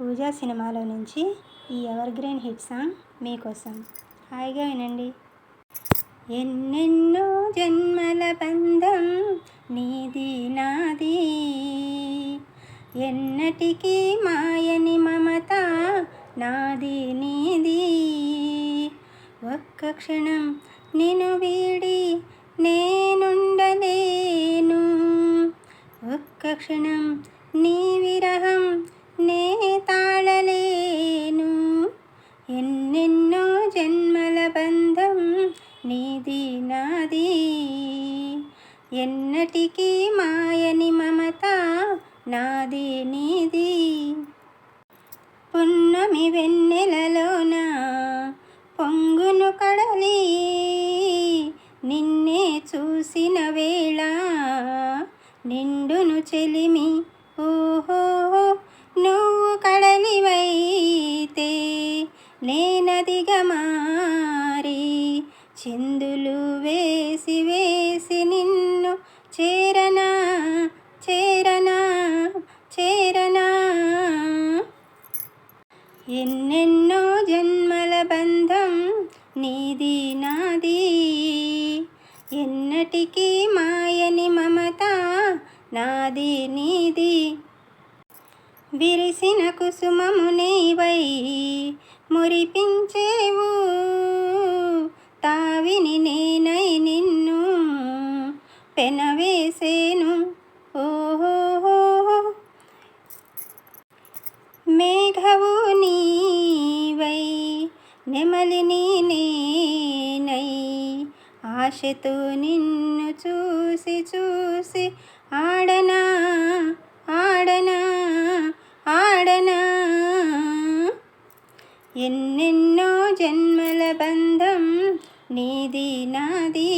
పూజా సినిమాలో నుంచి ఈ ఎవర్ గ్రీన్ హిట్ సాంగ్ మీకోసం హాయిగా వినండి. ఎన్నెన్నో జన్మల బంధం నీది నాది. ఎన్నటికీ మాయని మమత నాది నీది. ఒక్క క్షణం నేను వీడి నేనుండలేను. ఒక్క క్షణం నీ ఇది నాది. ఎన్నటికీ మాయని మమత నాది నీది. పున్నమి వెన్నెలలోన పొంగును కడలి. నిన్నే చూసిన వేళ నిండును చెలిమి చిందులు వేసి వేసి నిన్ను చేరనా చేరనా చేరనా? ఎన్నెన్నో జన్మల బంధం నీది నాది. ఎన్నటికీ మాయని మమత నాది నీది. విరిసిన కుసుమము నీవై మురిపించేవు. నెమలిని నేనై. ఆశతో నిన్ను చూసి చూసి ఆడనా ఆడనా ఆడనా. ఎన్నెన్నో జన్మల బంధం నీది నాది.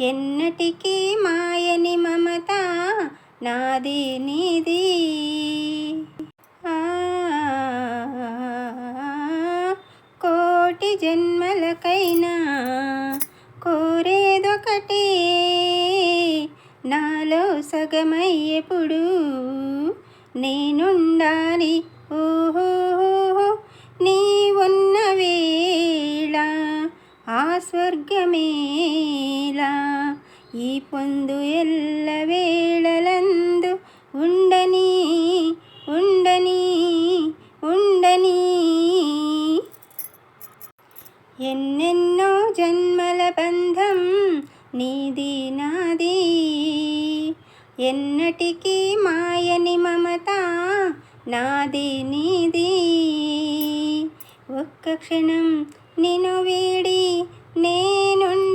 ఎన్నటికీ మాయని మమత నాది నీది. జన్మలకైనా కోరేదొకటే. నాలో సగమయ్యప్పుడు నేనుండాలి. ఓహో నీ ఉన్న వేళ ఆ స్వర్గమేలా ఈ పొందు ఎల్లవే ఎన్నెన్నో జన్మల బంధం నీది నాది. ఎన్నటికీ మాయని మమత నాది నీది. ఒక్క క్షణం నిను వీడి నేనుండలేను.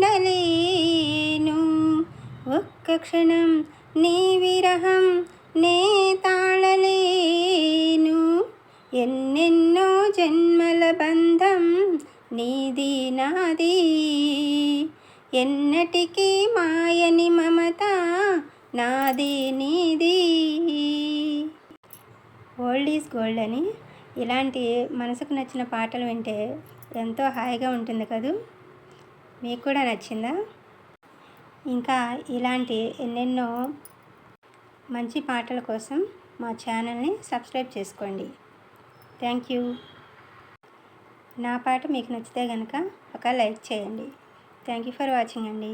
ఒక్క క్షణం నీ విరహం నే తాళలేను. ఎన్నెన్నో జన్మల బంధం నీది నాది. ఎన్నటికీ మాయని మమత నాది నీది. ఓల్డ్ ఈజ్ గోల్డ్ అని ఇలాంటి మనసుకు నచ్చిన పాటలు వింటే ఎంతో హాయిగా ఉంటుంది కదూ? మీకు కూడా నచ్చిందా? ఇంకా ఇలాంటి ఎన్నెన్నో మంచి పాటల కోసం మా ఛానల్ని సబ్స్క్రైబ్ చేసుకోండి. Thank you. నా పాట మీకు నచ్చితే కనుక ఒక లైక్ చేయండి. థ్యాంక్ యూ ఫర్ వాచింగ్ అండి.